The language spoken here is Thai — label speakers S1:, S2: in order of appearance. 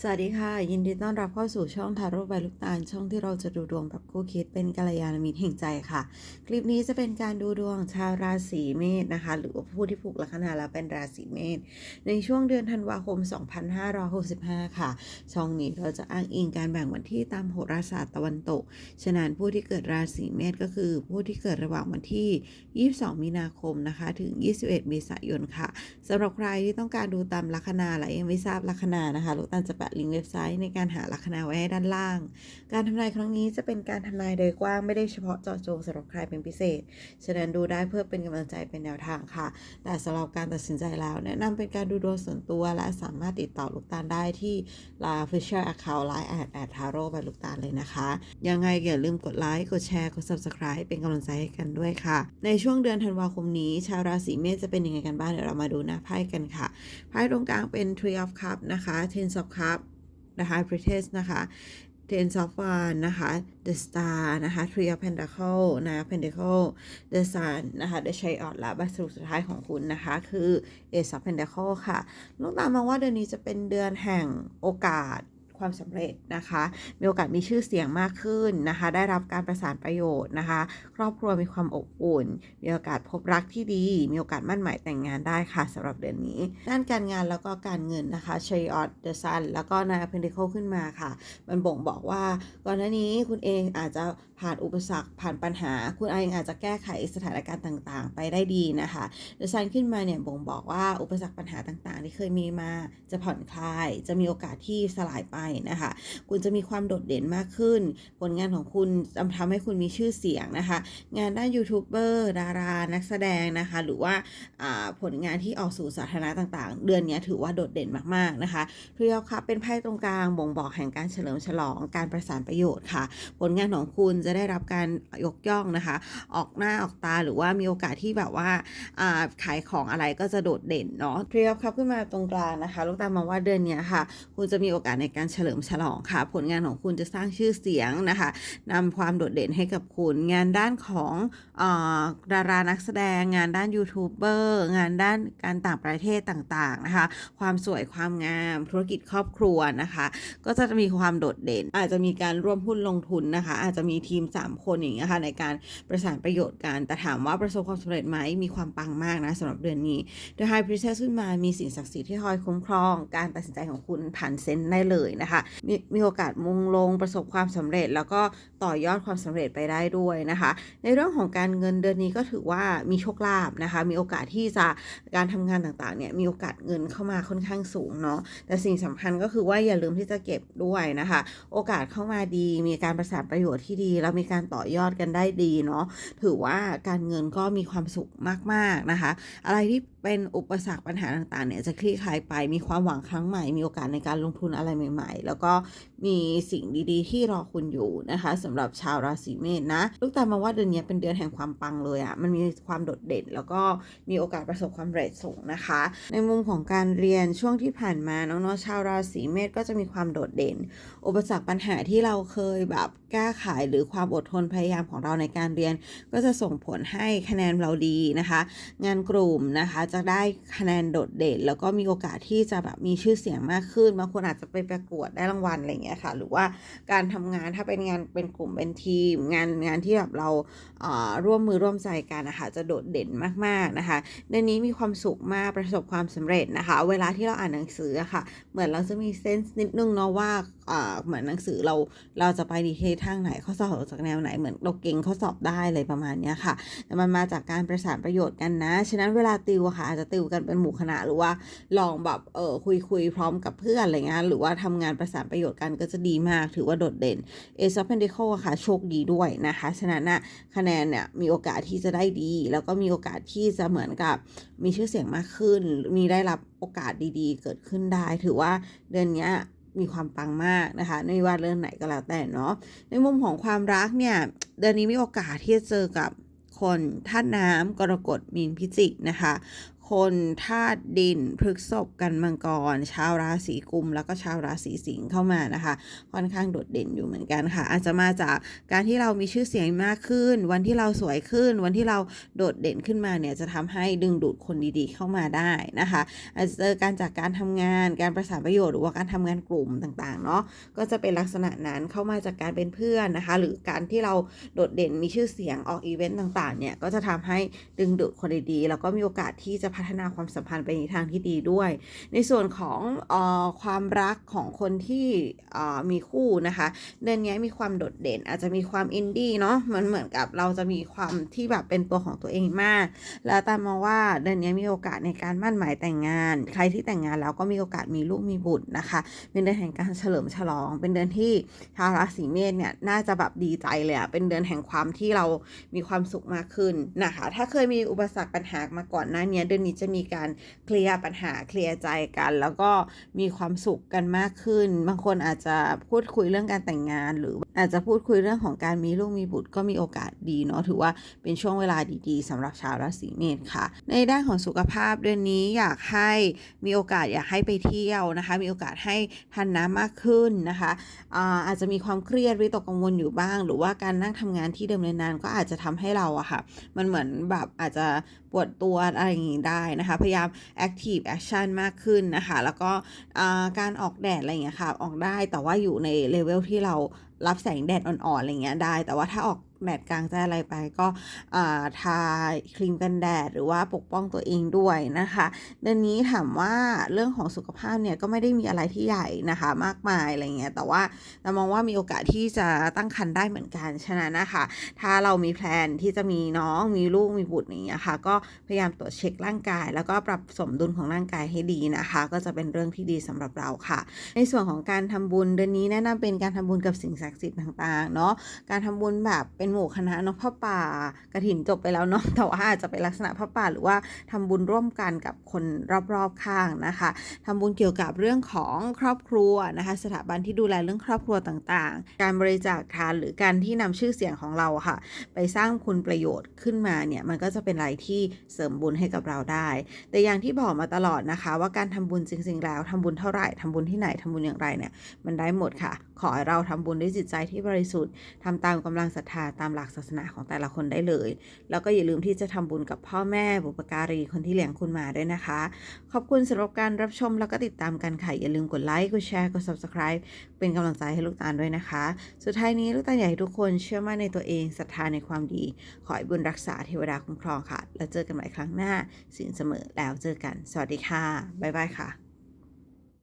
S1: สวัสดีค่ะ ยินดีต้อนรับเข้าสู่ช่องทาโร่ใบลูกตาล ช่องที่เราจะดูดวงแบบคู่คิดเป็นกัลยาณมิตรแห่งใจค่ะ คลิปนี้จะเป็นการดูดวงชาวราศีเมษนะคะ หรือว่าผู้ที่ผูกลัคนาแล้วเป็นราศีเมษในช่วงเดือนธันวาคม 2565 ค่ะ ช่องนี้เราจะอ้างอิงการแบ่งวันที่ตามโหราศาสตร์ตะวันตก ฉะนั้นผู้ที่เกิดราศีเมษก็คือ ผู้ที่เกิดระหว่างวันที่ 22 มีนาคมนะคะ ถึง 21 เมษายนค่ะสำหรับใครที่ต้องการดูตามลัคนาและยังไม่ทราบลัคนานะคะลูกตาลจะแปะลิงก์เว็บไซต์ในการหาลัคนาไว้ให้ด้านล่าง การทำนายครั้งนี้จะเป็นการทำนายโดยกว้างไม่ได้เฉพาะเจาะจงสำหรับใครเป็นพิเศษ ฉะนั้นดูได้เพื่อเป็นกำลังใจเป็นแนวทางค่ะ แต่สำหรับการตัดสินใจแล้ว แนะนำเป็นการดูดวงส่วนตัวและสามารถติดต่อลูกตาลได้ที่ l a Official Account Line แอดแอดทาโร่ by ลูกตาลเลยนะคะ ยังไงอย่าลืมกดไลค์กดแชร์กด Subscribe เป็นกำลังใจให้กันด้วยค่ะ ในช่วงเดือนธันวาคมนี้ ชาวราศีเมษจะเป็นยังไงกันบ้างเดี๋ยวเรามาดูหน้าไพ่กันค่ะไพ่ตรงกลางเป็น Three of Cup นะคะ Ten of Cup นะคะ Pretest นะคะ Ten of Wands นะคะ The Star นะคะ Three of Pentacles นะ Pentacles The Sun นะคะ The Chariot และบัสรุปสุดท้ายของคุณนะคะ คือ Ace of Pentacles ค่ะ ลูกตามมองว่าเดือนนี้จะเป็นเดือนแห่งโอกาส ความสำเร็จนะคะ มีโอกาสมีชื่อเสียงมากขึ้นนะคะ ได้รับการประสานประโยชน์นะคะ ครอบครัวมีความอบอุ่น มีโอกาสพบรักที่ดี มีโอกาสมั่นหมายแต่งงานได้ค่ะสำหรับเดือนนี้ ด้านการงานแล้วก็การเงินนะคะ c h a r i o t The Sun แล้วก็นา Pentacle ขึ้นมาค่ะ มันบ่งบอกว่าก่อนหน้านี้คุณเองอาจจะผ่านอุปสรรคผ่านปัญหา คุณเองอาจจะแก้ไขสถานการณ์ต่างๆ ไปได้ดีนะคะ The Sun ขึ้นมาเนี่ยบ่งบอกว่าอุปสรรคปัญหาต่างๆ ที่เคยมีมาจะผ่อนคลาย จะมีโอกาสที่สลายไปนะคะ คุณจะมีความโดดเด่นมากขึ้น ผลงานของคุณจะทำให้คุณมีชื่อเสียงนะคะ งานด้านยูทูบเบอร์ดารา นักแสดงนะคะ หรือว่าาผลงานที่ออกสู่สาธารณะต่างๆ เดือนนี้ถือว่าโดดเด่นมากๆนะคะเรียลครับเป็นไพ่ตรงกลางบ่งบอกแห่งการเฉลิมฉลองการประสานประโยชน์ค่ะ ผลงานของคุณจะได้รับการยกย่องนะคะ ออกหน้าออกตาหรือว่ามีโอกาสที่แบบว่าาขายของอะไรก็จะโดดเด่นเนาะเรียลครับขึ้นมาตรงกลางนะคะ ลูกตามองว่าเดือนนี้ค่ะ คุณจะมีโอกาสในการเฉลิมฉลองค่ะ ผลงานของคุณจะสร้างชื่อเสียงนะคะนำความโดดเด่นให้กับคุณ งานด้านของอดารานักแสดง งานด้านยูทูบเบอร์งานด้านการต่างประเทศต่างๆนะคะ ความสวยความงามธุรกิจครอบครัวนะคะ ก็จะมีความโดดเด่น อาจจะมีการร่วมหุ้นลงทุนนะคะ อาจจะมีทีม 3 คนอย่างเงี้ยค่ะในการประสานประโยชน์กันแต่ถามว่าประสบความสำเร็จไหมมีความปังมากนะสำหรับเดือนนี้ The High Priestess ขึ้นมามีสิ่งศักดิ์สิทธิ์ที่คอยคุ้มครอง การตัดสินใจของคุณผ่านเซนได้เลยนะคะมีมีโอกาสมุ่งลงประสบความสำเร็จ แล้วก็ต่อยอดความสำเร็จไปได้ด้วยนะคะ ในเรื่องของการเงินเดือนนี้ก็ถือว่ามีโชคลาภนะคะ มีโอกาสที่จะการทำงานต่างๆเนี่ยมีโอกาสเงินเข้ามาค่อนข้างสูงเนาะแต่สิ่งสำคัญก็คือว่าอย่าลืมที่จะเก็บด้วยนะคะ โอกาสเข้ามาดีมีการประสานประโยชน์ที่ดี แล้วมีการต่อยอดกันได้ดีเนาะถือว่าการเงินก็มีความสุขมากๆนะคะ อะไรที่ เป็นอุปสรรคปัญหาต่างๆเนี่ยจะคลี่คลายไปมีความหวังครั้งใหม่ มีโอกาสในการลงทุนอะไรใหม่ ๆ แล้วก็มีสิ่งดีๆ ที่รอคุณอยู่นะคะสำหรับชาวราศีเมษนะ ลูกตามมาว่าเดือนนี้เป็นเดือนแห่งความปังเลยอะ่ะมันมีความโดดเด่น แล้วก็มีโอกาสประสบความสำเร็จสูงนะคะ ในมุมของการเรียนช่วงที่ผ่านมาน้องๆชาวราศีเมษก็จะมีความโดดเด่น อุปสรรคปัญหาที่เราเคยแบบแก้ไขหรือความอดทนพยายามของเราในการเรียน ก็จะส่งผลให้คะแนนเราดีนะคะ งานกลุ่มนะคะจะได้คะแนนโดดเด่น แล้วก็มีโอกาสที่จะแบบมีชื่อเสียงมากขึ้นบางคนอาจจะไปประกวดได้รางวัลอะไรเงี้ยค่ะ หรือว่าการทำงานถ้าเป็นงานเป็นกลุ่มเป็นทีม งานงานที่แบบเราเอ่อร่วมมือร่วมใจกันนะคะจะโดดเด่นมากๆนะคะในนี้มีความสุขมากประสบความสำเร็จนะคะ เวลาที่เราอ่านหนังสืออะค่ะ เหมือนเราจะมีเซนส์นิดนึงเนาะว่าอ่าเหมือนหนังสือเราเราจะไปดีเททางไหนข้อสอบจากแนวไหนเหมือนเราเก่งข้อสอบได้เลยประมาณเนี้ยค่ะแต่มันมาจากการประสานประโยชน์กันนะ ฉะนั้นเวลาติวอะค่ะอาจจะติวกันเป็นหมู่คณะหรือว่าลองแบบเออคุยคุยพร้อมกับเพื่อนอะไรเงี้ยหรือว่าทำงานประสานประโยชน์กันก็จะดีมากถือว่าโดดเด่นเอซ of Pentacle อะค่ะโชคดีด้วยนะคะฉะนั้นนะคะแนนเนี่ยมีโอกาสที่จะได้ดี แล้วก็มีโอกาสที่จะเหมือนกับมีชื่อเสียงมากขึ้น มีได้รับโอกาสดีๆ เกิดขึ้นได้ ถือว่าเดือนเนี้ยมีความปังมากนะคะไม่ว่าเรื่องไหนก็แล้วแต่เนาะในมุมของความรักเนี่ยเดือนนี้มีโอกาสที่จะเจอกับคนท่าตุน้ำกรกฎมีนพิจิกนะคะ คนธาตุดินพฤกษภกันมังกร ชาวราศีกุม แล้วก็ชาวราศีสิงห์เข้ามานะคะ ค่อนข้างโดดเด่นอยู่เหมือนกันค่ะ อาจจะมาจากการที่เรามีชื่อเสียงมากขึ้น วันที่เราสวยขึ้น วันที่เราโดดเด่นขึ้นมาเนี่ยจะทำให้ดึงดูดคนดีๆเข้ามาได้นะคะอาจจะเจอการจากการทำงาน การประสานประโยชน์หรือว่าการทำงานกลุ่มต่างๆเนาะก็จะเป็นลักษณะนั้นเข้ามาจากการเป็นเพื่อนนะคะ หรือการที่เราโดดเด่นมีชื่อเสียงออกอีเวนต์ต่างๆเนี่ยก็จะทำให้ดึงดูดคนดีๆแล้วก็มีโอกาสที่จะพัฒนาความสัมพันธ์ไปในทางที่ดีด้วย ในส่วนของอความรักของคนที่มีคู่นะคะเดือนนี้มีความโดดเด่น อาจจะมีความอินดี้เนาะมันเหมือนกับเราจะมีความที่แบบเป็นตัวของตัวเองมาก แล้วตามมาว่าเดือนนี้มีโอกาสในการมั่นหมายแต่งงาน ใครที่แต่งงานแล้วก็มีโอกาสมีลูกมีบุตรนะคะ เป็นเดือนแห่งการเฉลิมฉลอง เป็นเดือนที่ชาวราศีเมษเนี่ยน่าจะแบบดีใจเลยอะเป็นเดือนแห่งความที่เรามีความสุขมากขึ้นนะคะ ถ้าเคยมีอุปสรรคปัญหามาก่อนหน้านี้เดือนนี้จะมีการเคลียร์ปัญหาเคลียร์ใจกัน แล้วก็มีความสุขกันมากขึ้น บางคนอาจจะพูดคุยเรื่องการแต่งงาน หรืออาจจะพูดคุยเรื่องของการมีลูกมีบุตรก็มีโอกาสดีเนาะถือว่าเป็นช่วงเวลาดีๆสำหรับชาวราศีเมษค่ะ ในด้านของสุขภาพเดือนนี้อยากให้มีโอกาสอยากให้ไปเที่ยวนะคะ มีโอกาสให้ทานน้ำมากขึ้นนะคะอาอาจจะมีความเครียดวิตกกังวลอยู่บ้าง หรือว่าการนั่งทำงานที่เดิมนานๆก็อาจจะทำให้เราอะค่ะ มันเหมือนแบบอาจจะปวดตัวอะไรอย่างนี้ได้นะคะ พยายาม active action มากขึ้นนะคะ แล้วก็การออกแดดอะไรอย่างเงี้ยค่ะ ออกได้แต่ว่าอยู่ในเลเวลที่เรา รับแสงแดดอ่อนๆอะไรเงี้ยได้ แต่ว่าถ้าออกแดดกลางแจ้งอะไรไปก็ทาครีมกันแดดหรือว่าปกป้องตัวเองด้วยนะคะเดือนนี้ถามว่าเรื่องของสุขภาพเนี่ยก็ไม่ได้มีอะไรที่ใหญ่นะคะมากมายอะไรเงี้ยแต่ว่าเรามองว่ามีโอกาสที่จะตั้งครรภ์ได้เหมือนกันฉะนั้นนะคะ ถ้าเรามีแพลนที่จะมีน้องมีลูกมีบุตรอย่างเงี้ยค่ะก็พยายามตรวจเช็คร่างกาย แล้วก็ปรับสมดุลของร่างกายให้ดีนะคะ ก็จะเป็นเรื่องที่ดีสำหรับเราค่ะ ในส่วนของการทำบุญเดือนนี้แนะนำเป็นการทำบุญกับสิ่งศักดิ์สิทธิ์ต่างๆเนาะการทำบุญแบบเป็นหมู่คณะเนาะพ่อป่ากระถินจบไปแล้วเนาะแต่ว่าอาจจะเป็นลักษณะพ่อป่าหรือว่าทำบุญร่วมกันกับคนรอบๆข้างนะคะทำบุญเกี่ยวกับเรื่องของครอบครัวนะคะสถาบันที่ดูแลเรื่องครอบครัวต่างๆ การบริจาคทานหรือการที่นำชื่อเสียงของเราค่ะ ไปสร้างคุณประโยชน์ขึ้นมาเนี่ยมันก็จะเป็นอะไรที่เสริมบุญให้กับเราได้ แต่อย่างที่บอกมาตลอดนะคะ ว่าการทำบุญจริงๆแล้วทำบุญเท่าไหร่ทำบุญที่ไหนทำบุญอย่างไรเนี่ยมันได้หมดค่ะ ขอให้เราทำบุญด้วยจิตใจที่บริสุทธิ์ทำตามกำลังศรัทธาตามหลักศาสนาของแต่ละคนได้เลย แล้วก็อย่าลืมที่จะทำบุญกับพ่อแม่บุปการีคนที่เลี้ยงคุณมาด้วยนะคะ ขอบคุณสำหรับการรับชมแล้วก็ติดตามกันค่ะอย่าลืมกดไลค์กดแชร์กด subscribe เป็นกำลังใจให้ลูกตาลด้วยนะคะ สุดท้ายนี้ลูกตาลอยากให้ทุกคนเชื่อมั่นในตัวเองศรัทธาในความดี ขอให้บุญรักษาเทวดาคุ้มครองค่ะ แล้วเจอกันใหม่ครั้งหน้าสินเสมอแล้วเจอกัน สวัสดีค่ะบ๊ายบายค่ะ